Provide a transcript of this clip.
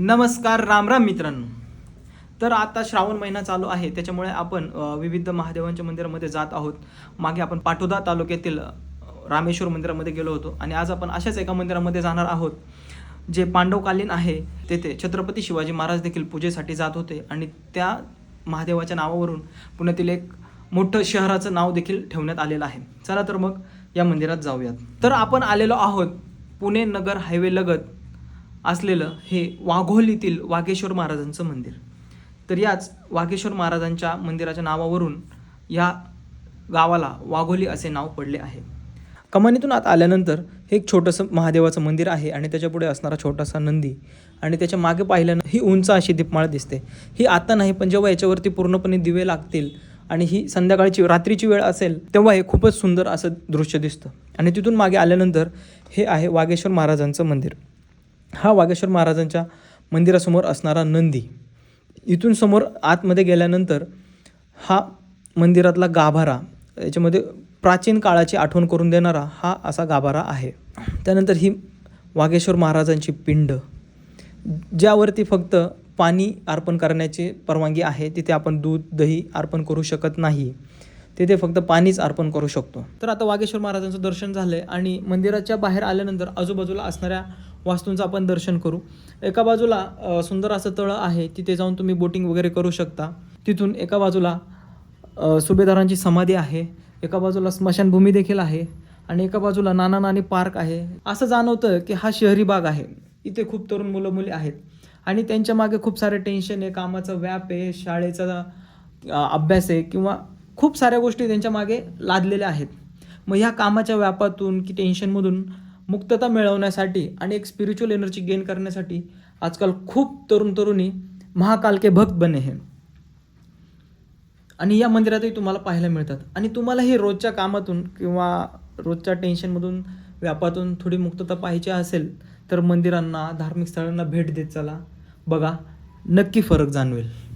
नमस्कार राम राम मित्रांनो. तर आता श्रावण महिना चालू आहे त्याच्यामुळे आपण विविध महादेवांच्या मंदिरामध्ये जात आहोत. मागे आपण पाटोदा तालुक्यातील रामेश्वर मंदिरामध्ये गेलो होतो आणि आज आपण अशाच एका मंदिरामध्ये जाणार आहोत जे पांडवकालीन आहे. तेथे छत्रपती शिवाजी महाराज देखील पूजेसाठी जात होते आणि त्या महादेवाच्या नावावरून पुण्यातील एक मोठं शहराचं नाव देखील ठेवण्यात आलेलं आहे. चला तर मग या मंदिरात जाऊयात. तर आपण आलेलो आहोत पुणे नगर हायवे लगत. असलेलं हे वाघोलीतील वाघेश्वर महाराजांचं मंदिर. तर याच वाघेश्वर महाराजांच्या मंदिराच्या नावावरून या गावाला वाघोली असे नाव पडले आहे. कमानीतून आत आल्यानंतर हे एक छोटंसं महादेवाचं मंदिर आहे आणि त्याच्यापुढे असणारा छोटासा नंदी आणि त्याच्यामागे पाहिल्यानं ही उंच अशी दीपमाळ दिसते. ही आता नाही पण जेव्हा याच्यावरती पूर्णपणे दिवे लागतील आणि ही संध्याकाळची रात्रीची वेळ असेल तेव्हा हे खूपच सुंदर असं दृश्य दिसतं. आणि तिथून मागे आल्यानंतर हे आहे वागेश्वर महाराजांचं मंदिर. हा वाघेश्वर महाराजांच्या मंदिरासमोर असणारा नंदी. इथून समोर आतमध्ये गेल्यानंतर हा मंदिरातला गाभारा याच्यामध्ये प्राचीन काळाची आठवण करून देणारा हा असा गाभारा आहे. त्यानंतर ही वागेश्वर महाराजांची पिंड ज्यावरती फक्त पाणी अर्पण करण्याची परवानगी आहे तिथे आपण दूध दही अर्पण करू शकत नाही. तिथे फक्त पाणीच अर्पण करू शकतो. तर आता वाघेश्वर महाराजांचं दर्शन झालंय आणि मंदिराच्या बाहेर आल्यानंतर आजूबाजूला असणाऱ्या वास्तूंचं आपण दर्शन करू. एका बाजूला सुंदर असं तळं आहे तिथे जाऊन तुम्ही बोटिंग वगैरे करू शकता. तिथून एका बाजूला सुभेदारांची समाधी आहे एका बाजूला स्मशानभूमी देखील आहे आणि एका बाजूला नाना नानी पार्क आहे. असं जाणवतं की हा शहरी भाग आहे. इथे खूप तरुण मुलं मुली आहेत. आणि त्यांच्या मागे खूप सारे टेन्शन आहे कामाचा व्याप आहे शाळेचा अभ्यास आहे किंवा खूप साऱ्या गोष्टी त्यांच्या मागे लादलेल्या आहेत. मग ह्या कामाच्या व्यापातून की टेन्शनमधून मुक्तता मिळवण्यासाठी आणि एक स्पिरिच्युअल एनर्जी गेन करण्यासाठी आजकाल खूप तरुण तरुणी महाकाल के भक्त बने हे. आणि या मंदिरातही तुम्हाला पाहायला मिळतात. आणि तुम्हाला हे रोजच्या कामातून किंवा रोजच्या टेन्शनमधून व्यापातून थोडी मुक्तता पाहिजे असेल तर मंदिरांना धार्मिक स्थळांना भेट देत चला. बघा नक्की फरक जाणवेल.